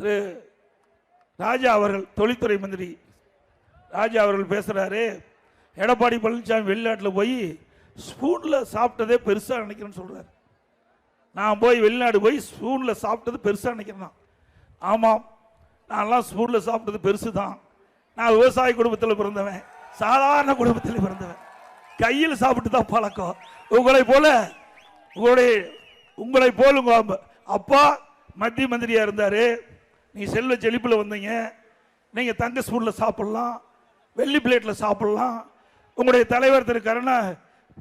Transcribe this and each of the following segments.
திரு ராஜா அவர்கள் தொழில்துறை மந்திரி ராஜா அவர்கள் பேசுகிறாரு எடப்பாடி பழனிசாமி வெளிநாட்டில் போய் ஸ்பூனில் சாப்பிட்டதே பெருசாக நினைக்கிறேன்னு சொல்கிறார் நான் போய் வெளிநாடு போய் ஸ்பூனில் சாப்பிட்டது பெருசாக நினைக்கிறேன் ஆமாம் நான்லாம் ஸ்பூனில் சாப்பிட்டது பெருசு தான் நான் விவசாய குடும்பத்தில் பிறந்தவன் சாதாரண குடும்பத்தில் பிறந்தவன். கையில் சாப்பிட்டு தான் பழக்கம். உங்களை போல உங்களுடைய உங்களை போல் உங்கள் அப்பா மத்திய மந்திரியாக இருந்தார். நீ செல்வ செழிப்பில் வந்தீங்க. நீங்கள் தங்க ஸ்பூனில் சாப்பிட்லாம். வெள்ளி பிளேட்டில் சாப்பிட்லாம். உங்களுடைய தலைவர் திரு கருணா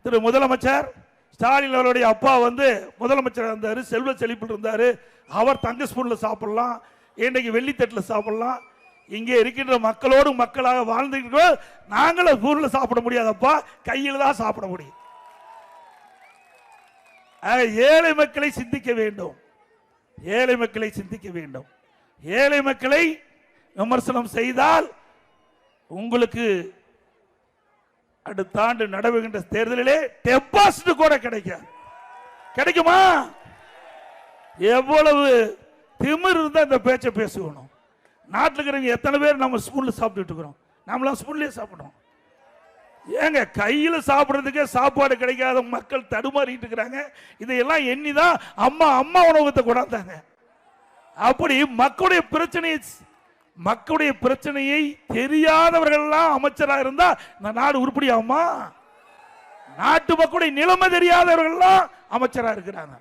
திரு முதலமைச்சர் ஸ்டாலின் அவருடைய அப்பா வந்து முதலமைச்சர் இருந்தார் செல்வ செழிப்பில் இருந்தார். அவர் தங்க ஸ்பூனில் சாப்பிட்லாம். இன்றைக்கு வெள்ளித்தட்டில் சாப்பிட்லாம். இங்கே இருக்கின்ற மக்களோடு மக்களாக வாழ்ந்துட்டு நாங்களும் ஸ்பூனில் சாப்பிட முடியாதப்பா. கையில் தான் சாப்பிட முடியும். ஏழை மக்களை சிந்திக்க வேண்டும். ஏழை மக்களை சிந்திக்க வேண்டும். ஏழை மக்களை விமர்சனம் செய்தால் உங்களுக்கு அடுத்த ஆண்டு நடவுகின்ற தேர்தலிலே டெபாசிட் கூட கிடைக்காது. கிடைக்குமா? எவ்வளவு திமிர் இருந்தால் இந்த பேச்சை பேசணும் நாட்டில் இருக்கிறவங்க எத்தனை பேர் நம்ம ஸ்கூலில் சாப்பிட்டுட்டு இருக்கிறோம்? நம்மளாம் ஸ்கூல்லேயே சாப்பிட்றோம். ஏங்க கையில் சாப்பிட்றதுக்கே சாப்பாடு கிடைக்காத மக்கள் தடுமாறிட்டு இருக்கிறாங்க. இதையெல்லாம் எண்ணி தான் அம்மா அம்மா உணவகத்தை கொண்டாந்தாங்க. அப்படி மக்களுடைய பிரச்சனையை மக்களுடைய பிரச்சனையை தெரியாதவர்கள்லாம் அமைச்சராக இருந்தா இந்த நாடு உருப்படியாகுமா? நாட்டு மக்களுடைய நிலைமை தெரியாதவர்கள்லாம் அமைச்சராக இருக்கிறாங்க.